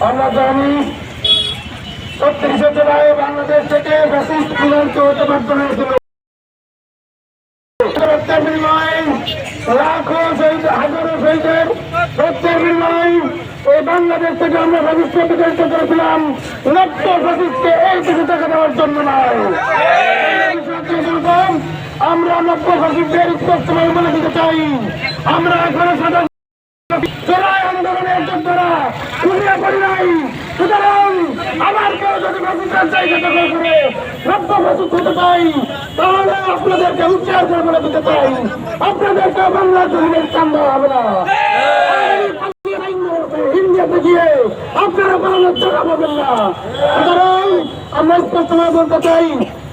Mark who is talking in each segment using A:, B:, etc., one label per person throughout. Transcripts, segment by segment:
A: আমরা জানি ছত্রিশে জুলাই বাংলাদেশ থেকে ফ্যাসিস্ট হতে বাধ্য হয়েছিল। এই বাংলাদেশ থেকে আমরা ফ্যাসিস্টকে আমরা চাই। আমরা এখনও আন্দোলনের যোদ্ধারা দুনিয়া করি নাই সুতরাং আমার যদি ফসিলের জায়গা দখল করে। নব্য ফসিল হতে চাই, তাহলে আপনাদেরকে উচ্চার করে বলে দিতে চাই, আপনাদেরকে বাংলা জমিনের চান্দা হবে না। ইন্ডিয়াতে আপনারা বলতে চাই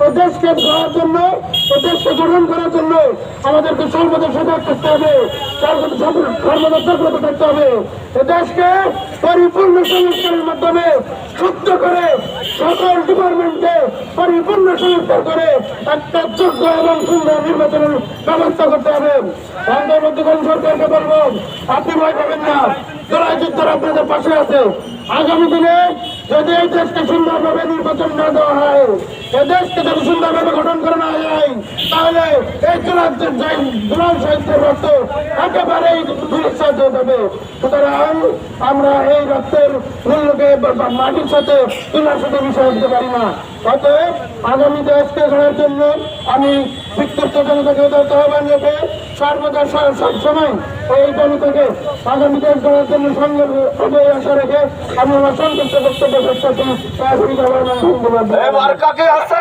A: দেশকে ধরার জন্য দেশকে গঠন করার জন্য আমাদেরকে সর্বদা সজাগ থাকতে হবে। সর্বদা সর্ব- সর্বদা জাগ্রত থাকতে হবে। দেশকে পরিপূর্ণ সংস্কারের মাধ্যমে শুদ্ধ করে সকল ডিপার্টমেন্টকে পরিপূর্ণ সংস্কার করে একটা যোগ্য এবং সুন্দর নির্বাচনের ব্যবস্থা করতে হবে। অন্তর্বর্তীকালীন সরকারকে বলব, আপনি ভয় পাবেন না। যুদ্ধরা আপনাদের পাশে আছে। আগামী দিনে যদি এই দেশকে সুন্দরভাবে নির্বাচন না দেওয়া হয়, এই দেশকে যদি সুন্দরভাবে গঠন করে না যায়, তাহলে এই চূড়ান্ত দুলাল সাহিত্যের রক্ত একেবারেই দুরুৎসাহিত হয়ে যাবে। সুতরাং আমরা এই রক্তের মূল্যকে মাটির সাথে তুলার সাথে মিশিয়ে দিতে পারি না। অতএব আগামী দেশকে গড়ার জন্য আমি বিক্ষিপ্ত জনতাকে আহ্বান রেখে সর্বদা স- সব সময় এই জনতাকে আগামী দেশ গড়ার জন্য সঙ্গে আশা রেখে আমি আমার সন্তুষ্ট বক্তব্য শেষ করছি।
B: আছে? এই